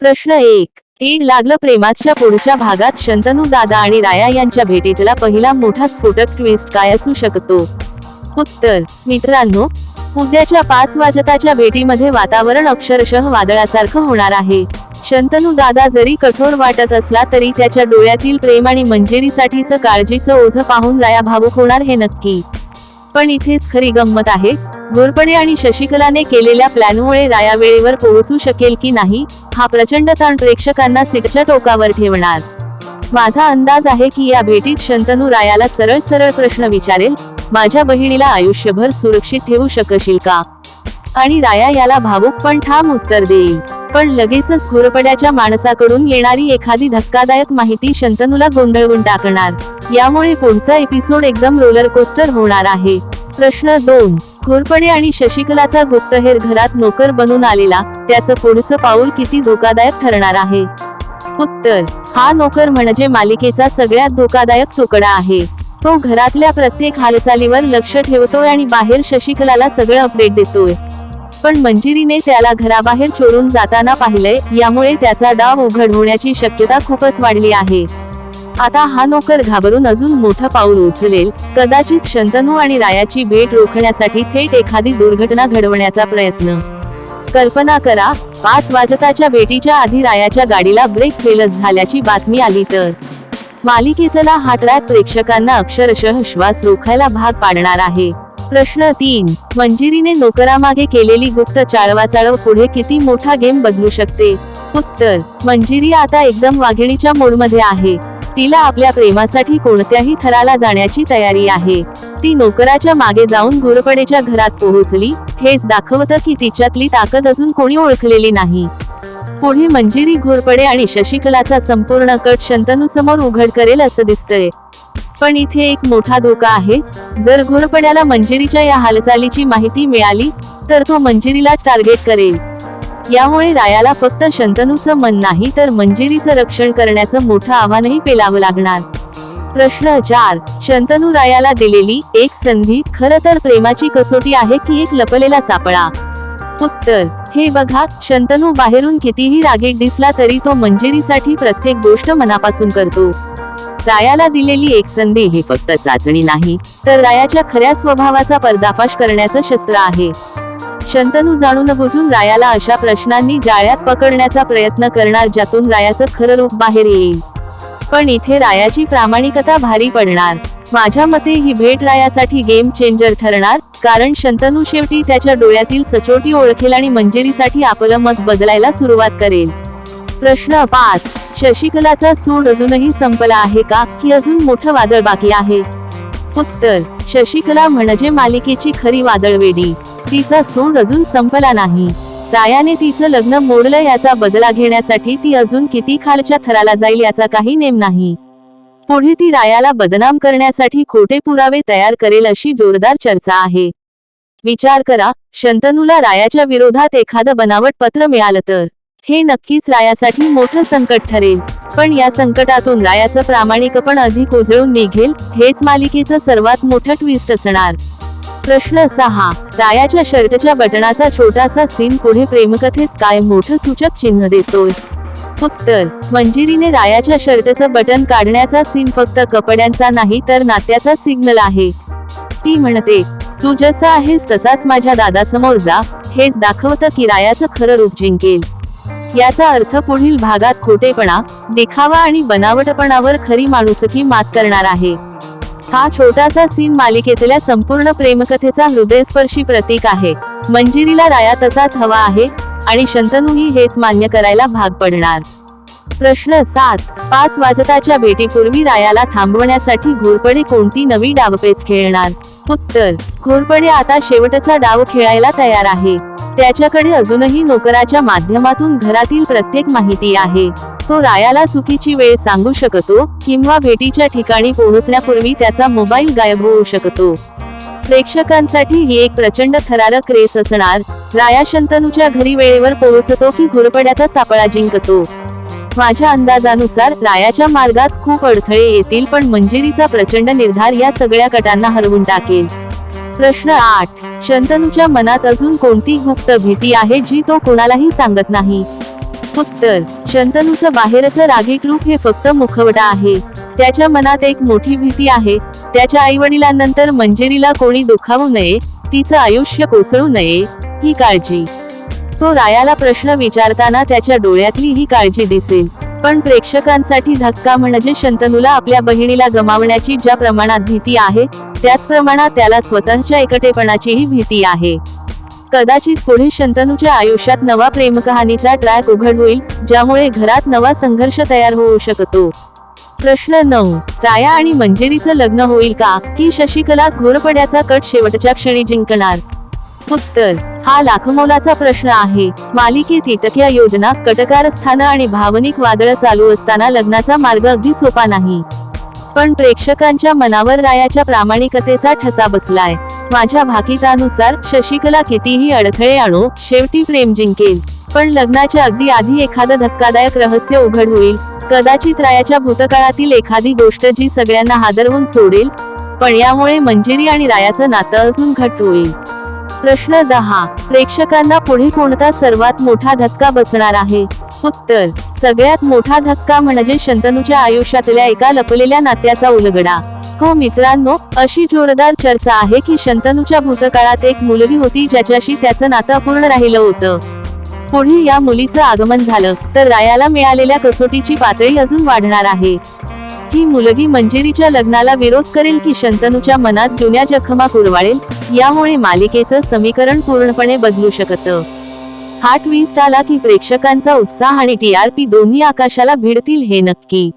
प्रश्न एक. ईड लागलं प्रेमाच्या पुढच्या भागात शंतनू दादा आणि राया यांच्या भेटीतला पहिला मोठा स्फोटक ट्विस्ट काय असू शकतो? उत्तर. मित्रांनो उद्याच्या पाच वाजताच्या भेटीमध्ये वातावरण अक्षरशः वादळासारखं होणार आहे. शंतनू दादा जरी कठोर वाटत असला तरी त्याच्या डोळ्यातील प्रेम आणि मंजेरीसाठीचं काळजीचं ओझं पाहून राया भावुक होणार हे नक्की. पण इथेच खरी गंमत आहे. घोरपडे आणि शशिकलाने केलेल्या प्लॅनमुळे राया वेळेवर पोहोचू शकेल की नाही हा प्रचंड ताण प्रेक्षकांना सीटच्या टोकावर ठेवणार. माझा अंदाज आहे की या भेटीत शंतनू रायाला सरळ सरळ प्रश्न विचारेल माझ्या बहिणीला आयुष्यभर सुरक्षित ठेवू शकशील का आणि राया याला भावुक पण ठाम उत्तर देईल. पण लगेचच घोरपड्याच्या माणसाकडून येणारी एखादी धक्कादायक माहिती शंतनूला गोंधळवून टाकणार. यामुळे पुढचा एपिसोड एकदम रोलर कोस्टर होणार आहे. प्रश्न दोन. घोरपडे आणि शशिकलाचा गुप्तहेर घरात नोकर बनून आलेला त्याचं पुढचं पाऊल किती धोकादायक ठरणार आहे? उत्तर. हा नोकर म्हणजे मालिकेचा सगळ्यात धोकादायक तुकडा आहे. तो घरातल्या प्रत्येक हालचालीवर लक्ष ठेवतोय आणि बाहेर शशिकलाला सगळं अपडेट देतोय. पण मंजिरीने त्याला घराबाहेर चोरून जाताना पाहिलंय यामुळे त्याचा डाव उघड होण्याची शक्यता खूपच वाढली आहे. आता हा नोकर घाबरून अजून मोठं पाऊल उचलेल कदाचित शंतनू आणि रायाची भेट रोखण्यासाठी थेट एखादी दुर्घटना घडवण्याचा प्रयत्न. कल्पना करा पाच वाजताच्या भेटीच्या आधी रायाच्या गाडीला ब्रेक फेलच झाल्याची बातमी आली तर. मालिकेतला हा ट्रॅक प्रेक्षकांना अक्षरशः श्वास रोखायला भाग पाडणार आहे. प्रश्न तीन. मंजिरीने नोकरामागे केलेली गुप्त चाळवाचाळव पुढे किती मोठा गेम बदलू शकते? उत्तर. मंजिरी आता एकदम वाघिणीच्या मोडमध्ये आहे. तिला आपल्या प्रेमासाठी कोणत्याही थराला जाण्याची तयारी आहे. ती नोकराच्या मागे जाऊन घोरपडेच्या घरात पोहोचली. हेच दाखवतं की तिच्यातली ताकद अजून कोणी ओळखलेली नाही. पुढे मंजिरी घोरपडे आणि शशिकलाचा संपूर्ण कट शंतनू समोर उघड करेल असं दिसतंय. पण इथे एक मोठा धोका आहे. जर घोरपड्याला मंजिरीच्या या हालचालीची माहिती मिळाली तर तो मंजिरीला टार्गेट करेल. यामुळे रायाला फक्त शंतनूचं मन नाही तर मंजिरीचं रक्षण करण्याचं मोठं आव्हानही पेलावं लागणार. प्रश्न चार. शंतनू रायाला दिलेली एक संधी खर तर प्रेमाची कसोटी आहे की एक लपलेला सापळा? उत्तर. हे बघा शंतनू बाहेरून कितीही रागीट दिसला तरी तो मंजिरीसाठी प्रत्येक गोष्ट मनापासून करतो. रायाला दिलेली एक संधी ही फक्त चाचणी नाही तर रायाच्या खऱ्या स्वभावाचा पर्दाफाश करण्याचं शस्त्र आहे. शंतनू जाणून बुजून रायाला अशा प्रश्नांनी जाळ्यात पकडण्याचा प्रयत्न करणार ज्यातून रायाचं खरं रूप बाहेर येईल. पण इथे रायाची प्रामाणिकता भारी पडणार. माझ्या मते ही भेट रायासाठी गेम चेंजर ठरणार कारण शंतनू शेवटी त्याच्या डोळ्यातील सचोटी ओळखेल आणि मंजेरीसाठी आपलं मत बदलायला सुरुवात करेल. प्रश्न पाच. शशिकलाचा सूड अजूनही संपला आहे का? की अजून मोठं वादळ बाकी आहे? उत्तर. शशिकला म्हणजे मालिकेची खरी वादळवेडी. तिचा सूड अजून संपला नाही. रायाने तिचं लग्न मोडलं याचा बदला घेण्यासाठी ती अजून किती खालच्या थराला जाईल याचा काही नेम नाही. पुढे ती रायाला बदनाम करण्यासाठी खोटे पुरावे तयार करेल अशी जोरदार चर्चा आहे. विचार करा शंतनूला रायाच्या विरोधात एखादं बनावट पत्र मिळालं तर. हे नक्कीच रायासाठी मोठं संकट ठरेल. पण या संकटातून रायाचं प्रामाणिकपण अधिक उजळून निघेल हेच मालिकेचं सर्वात मोठं ट्विस्ट असणार. प्रश्न सहा. रायाच्या शर्टच्या बटनाचा छोटासा सीन पुढे प्रेमकथेत काय मोठं सूचक चिन्ह देतोय? उत्तर मंजिरीने रायाच्या शर्टचं बटन काढण्याचा सीन फक्त कपड्यांचा नाही तर नात्याचा सिग्नल आहे. ती म्हणते तू जसा आहेस तसाच माझ्या दादासमोर जा. हेच दाखवतं की रायाचं खरं रूप जिंकेल. याचा अर्थ पुढील भागात खोटेपणा देखावा आणि बनावटपणावर खरी माणुसकी मात करणार आहे. हा छोटासा सीन मालिकेतल्या संपूर्ण प्रेमकथेचा हृदयस्पर्शी प्रतीक आहे. मंजिरीला राया तसाच हवा आहे आणि शंतनूही हेच मान्य करायला भाग पडणार. प्रश्न सात. पाच वाजताच्या भेटीपूर्वी रायाला थांबवण्यासाठी घोरपडे कोणती नवी डावपेच खेळणार? उत्तर घोरपडे आता शेवटचा डाव खेळायला तयार आहे. त्याच्याकडे अजूनही नोकराच्या माध्यमातून घरातील प्रत्येक माहिती आहे. तो रायाला चुकीची वेळ सांगू शकतो किंवा भेटीच्या ठिकाणी पोहोचण्यापूर्वी त्याचा मोबाईल गायब होऊ शकतो. प्रेक्षकांसाठी ही एक प्रचंड थरारक रेस असणार. राया शंतनूच्या घरी वेळेवर पोहोचतो की घोरपड्याचा सापळा जिंकतो. माझ्या अंदाजानुसार रायाच्या मार्गात खूप अडथळे येतील पण मंजिरीचा प्रचंड निर्धार या सगळ्या गटांना हरवून टाकेल. प्रश्न आठ. शंतनूच्या मनात अजून कोणती गुप्त भीती आहे जी तो कोणालाही सांगत नाही? उत्तर. शंतनूचं बाहेरचं रागीट रूप हे फक्त मुखवटा आहे. त्याच्या मनात एक मोठी भीती आहे. त्याच्या आई वडिलांनंतर कोणी दुखावू नये तिचं आयुष्य कोसळू नये ही काळजी. तो रायाला प्रश्न विचारताना त्याच्या डोळ्यातली ही काळजी दिसेल. पण प्रेक्षकांसाठी धक्का म्हणजे शंतनूला आपल्या बहिणीला गमावण्याची ज्या प्रमाणात भीती आहे त्याच प्रमाणात त्याला स्वतःच्या एकटेपणाचीही भीती आहे. कदाचित पुढे शंतनूच्या आयुष्यात नवा प्रेमकहाणीचा ट्रॅक उघड होईल ज्यामुळे घरात नवा संघर्ष तयार होऊ शकतो. प्रश्न नऊ. राया आणि मंजेरीचं लग्न होईल का की शशिकला घोरपड्याचा कट शेवटच्या क्षणी जिंकणार? उत्तर हा लाखमोलाचा प्रश्न आहे. मालिकेत इटक्या योजना कटकारस्थानं आणि भावनिक वादळ चालू असताना लग्नाचा मार्ग अगदी सोपा नाही. पण प्रेक्षकांच्या मनावर रायाच्या प्रामाणिकतेचा ठसा बसलाय. माझ्या भाकितानुसार शशिकला कितीही अडथळे आणो शेवटी प्रेम जिंकेल. पण लग्नाच्या अगदी आधी एखादं धक्कादायक रहस्य उघड होईल. कदाचित रायाच्या भूतकाळातील एखादी गोष्ट जी सगळ्यांना हादरवून सोडेल. पण यामुळे मंजिरी आणि रायाचं नातं अजून घट्ट होईल. प्रश्न दहा. प्रेक्षकांना पुढे कोणता सर्वात मोठा धक्का बसणार आहे? उत्तर. सगळ्यात मोठा धक्का म्हणजे शंतनूच्या आयुष्यातल्या एका लपलेल्या नात्याचा उलगडा. हो मित्रांनो अशी जोरदार चर्चा आहे की शंतनूच्या भूतकाळात एक मुलगी होती ज्याच्याशी त्याचं नातं अपूर्ण राहिलं होतं. पुढे या मुलीचं आगमन झालं तर रायाला मिळालेल्या कसोटीची पातळी अजून वाढणार आहे. ही मुलगी मंजिरीच्या लग्नाला विरोध करेल की शंतनूच्या मनात जुन्या जखमा कुरवाळेल यामुळे मालिकेचं समीकरण पूर्णपणे बदलू शकतं. हा ट्विस्ट आला की प्रेक्षकांचा उत्साह आणि टीआरपी दोन्ही आकाशाला भिडतील हे नक्की.